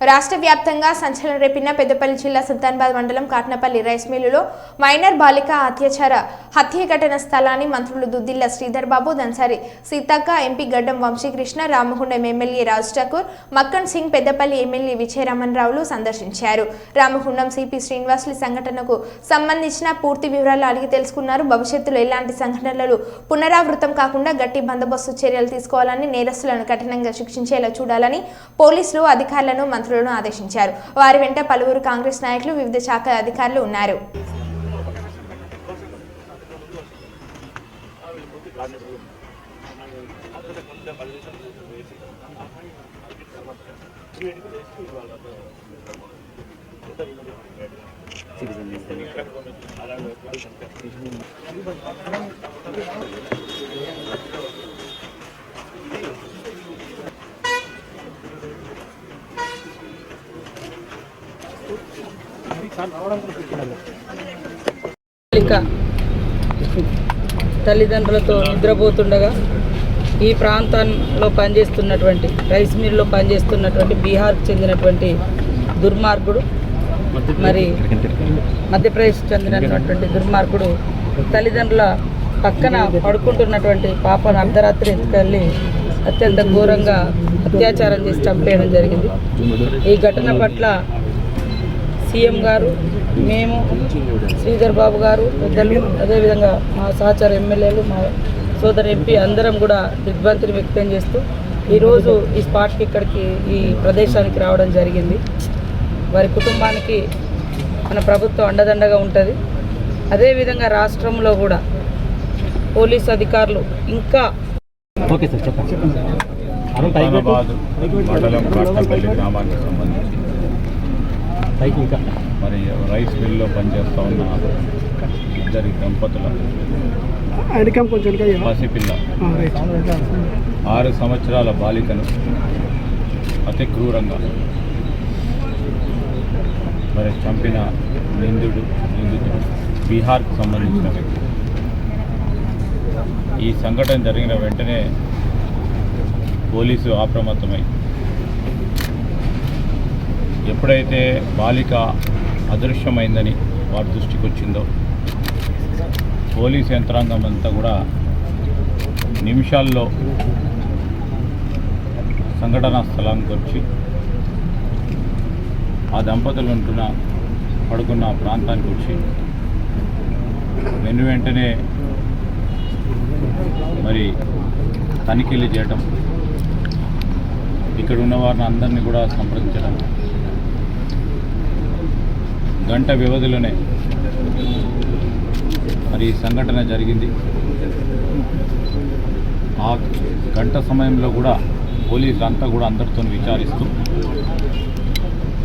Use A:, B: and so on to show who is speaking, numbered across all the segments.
A: రాష్ట్ర వ్యాప్తంగా సంచలనం రేపిన పెద్దపల్లి జిల్లా సుల్తాన్బాద్ మండలం కాట్నపల్లి రైస్ మిల్లులో మైనర్ బాలిక అత్యాచార హత్య ఘటన స్థలాన్ని మంత్రులు Duddilla Sridhar Babu Dansari Seethakka MP Gaddam Vamsikrishna Ramagundam MLA Raj Thakur Makkan Singh Peddapalli MLA Vijayaraman రావులు సందర్శించారు. రామగుండం సిపి శ్రీనివాసులు సంఘటనకు సంబంధించిన పూర్తి వివరాలు అడిగి తెలుసుకున్నారు. భవిష్యత్తులో ఎలాంటి సంఘటనలు పునరావృతం కాకుండా గట్టి బందోబస్తు చర్యలు తీసుకోవాలని నేరస్తులను కఠినంగా శిక్షించేలా చూడాలని పోలీసులు అధికారులను మంత్రులను ఆదేశించారు. వారి వెంట పలువురు కాంగ్రెస్ నాయకులు వివిధ శాఖల అధికారులు ఉన్నారు.
B: బాలిక తల్లిదండ్రులతో నిద్రపోతుండగా ఈ ప్రాంతంలో పనిచేస్తున్నటువంటి రైస్ మిల్లో పనిచేస్తున్నటువంటి బీహార్కు చెందినటువంటి దుర్మార్గుడు మరి మధ్యప్రదేశ్ చెందినటువంటి దుర్మార్గుడు తల్లిదండ్రుల పక్కన పడుకుంటున్నటువంటి పాపను అర్ధరాత్రి ఎత్తుకెళ్ళి అత్యంత ఘోరంగా అత్యాచారం చేసి చంపేయడం జరిగింది. ఈ ఘటన పట్ల సీఎం గారు మేము శ్రీధర్ బాబు గారు పెద్దలు అదేవిధంగా మా సహచార ఎమ్మెల్యేలు మా సోదరు ఎంపీ అందరం కూడా దిగ్భ్రాంతిని వ్యక్తం చేస్తూ ఈరోజు ఈ స్పాట్కి ఇక్కడికి ఈ ప్రదేశానికి రావడం జరిగింది. వారి కుటుంబానికి మన ప్రభుత్వం అండదండగా ఉంటుంది. అదేవిధంగా రాష్ట్రంలో కూడా పోలీస్ అధికారులు ఇంకా
C: ఓకే సార్ చెప్పండి.
D: మండలం గ్రామానికి సంబంధించి మరి రైస్ మిల్లో పనిచేస్తూ ఉన్న ఇద్దరి దంపతుల? పసిపిల్ల ఆరు సంవత్సరాల బాలికను అతి క్రూరంగా మరి చంపిన నిందుడు నిందితుడు బీహార్కు సంబంధించిన వ్యక్తి. ఈ సంఘటన జరిగిన వెంటనే పోలీసు అప్రమత్తమై ఎప్పుడైతే బాలిక అదృశ్యమైందని వారి దృష్టికి వచ్చిందో పోలీస్ యంత్రాంగం అంతా కూడా నిమిషాల్లో సంఘటనా స్థలానికి వచ్చి ఆ దంపతులు ఉంటున్న పడుకున్న ప్రాంతానికి వచ్చి వెను వెంటనే మరి తనిఖీలు చేయటం ఇక్కడ ఉన్న వారిని అందరినీ కూడా సంప్రదించడం గంట వ్యవధిలోనే మరి ఈ సంఘటన జరిగింది. ఆ గంట సమయంలో కూడా పోలీసులు అంతా కూడా అందరితో విచారిస్తూ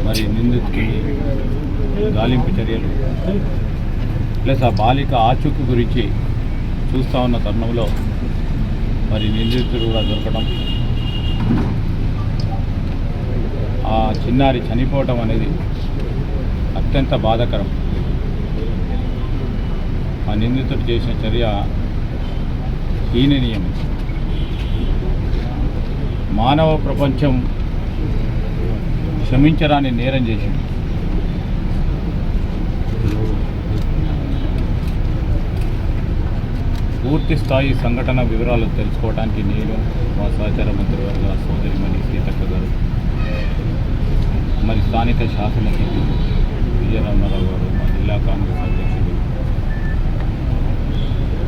D: మరి నిందితుకి గాలింపు చర్యలు ప్లస్ ఆ బాలిక ఆచూకీ గురించి చూస్తూ ఉన్న తరుణంలో మరి నిందితుడు కూడా దొరకడం ఆ చిన్నారి చనిపోవటం అనేది అత్యంత బాధాకరం. ఆ నిందితుడు చేసిన చర్య హీననీయం. మానవ ప్రపంచం క్షమించరాని నేరం చేసింది. పూర్తి స్థాయి సంఘటన వివరాలు తెలుసుకోవడానికి నేను మా సహచార మంత్రివర్గ సోదరిమణి సీతక్క గారు మరి స్థానిక శాసనసభ్యులు విజయరామారావు గారు మా జిల్లా కాంగ్రెస్ అధ్యక్షుడు.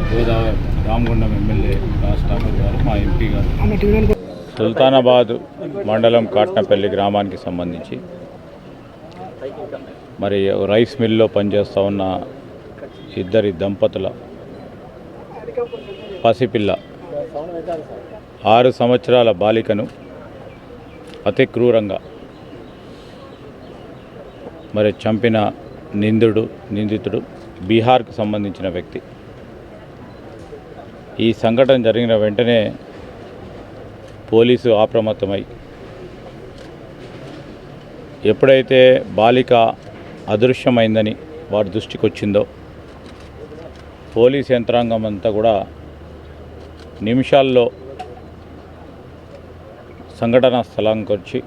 D: గోదావరి రామగుండం ఎమ్మెల్యే రాజ్ ఠాకూర్ గారు మా ఎంపీ గారు. సుల్తానాబాద్ మండలం కాట్నపల్లి గ్రామానికి సంబంధించి మరి రైస్ మిల్లో పనిచేస్తూ ఉన్న ఇద్దరి దంపతుల పసిపిల్ల ఆరు సంవత్సరాల బాలికను అతి క్రూరంగా మరి చంపిన నిందుడు నిందితుడు బీహార్కు సంబంధించిన వ్యక్తి. ఈ సంఘటన జరిగిన వెంటనే పోలీసు అప్రమత్తమై ఎప్పుడైతే బాలిక అదృశ్యమైందని వారి దృష్టికి వచ్చిందో పోలీస్ యంత్రాంగం అంతా కూడా నిమిషాల్లో సంఘటనా స్థలానికి వచ్చి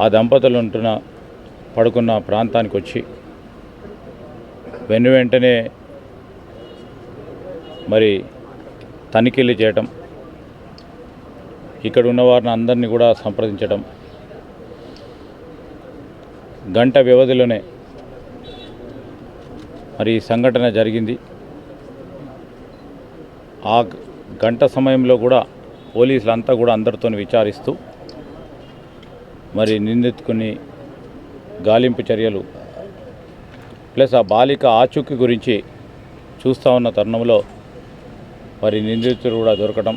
D: ఆ దంపతులు ఉంటున్న పడుకున్న ప్రాంతానికి వచ్చి వెను వెంటనే మరి తనిఖీలు చేయటం ఇక్కడ ఉన్న వారిని అందరినీ కూడా సంప్రదించడం గంట వ్యవధిలోనే మరి ఈ సంఘటన జరిగింది. ఆ గంట సమయంలో కూడా పోలీసులు అంతా కూడా అందరితో విచారిస్తూ మరి నిందితుకుని గాలింపు చర్యలు ప్లస్ ఆ బాలిక ఆచూకీ గురించి చూస్తూ ఉన్న తరుణంలో మరి నిందితుడు కూడా దొరకడం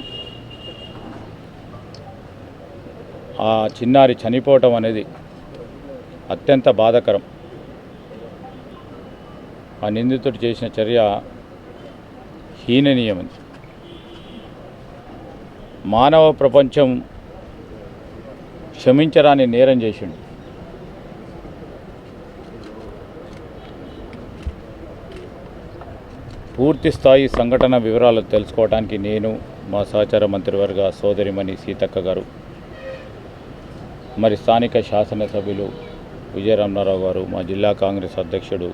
D: ఆ చిన్నారి చనిపోవటం అనేది అత్యంత బాధకరం. ఆ నిందితుడు చేసిన చర్య హీననీయం మానవ ప్రపంచం క్షమించరాని నేరం చేసిండు. పూర్తి స్థాయి సంఘటన వివరాలు తెలుసుకోవడానికి నేను మా సహచార మంత్రివర్గ సోదరిమణి సీతక్క గారు మరి స్థానిక శాసనసభ్యులు విజయరామనారావు గారు మా జిల్లా కాంగ్రెస్ అధ్యక్షుడు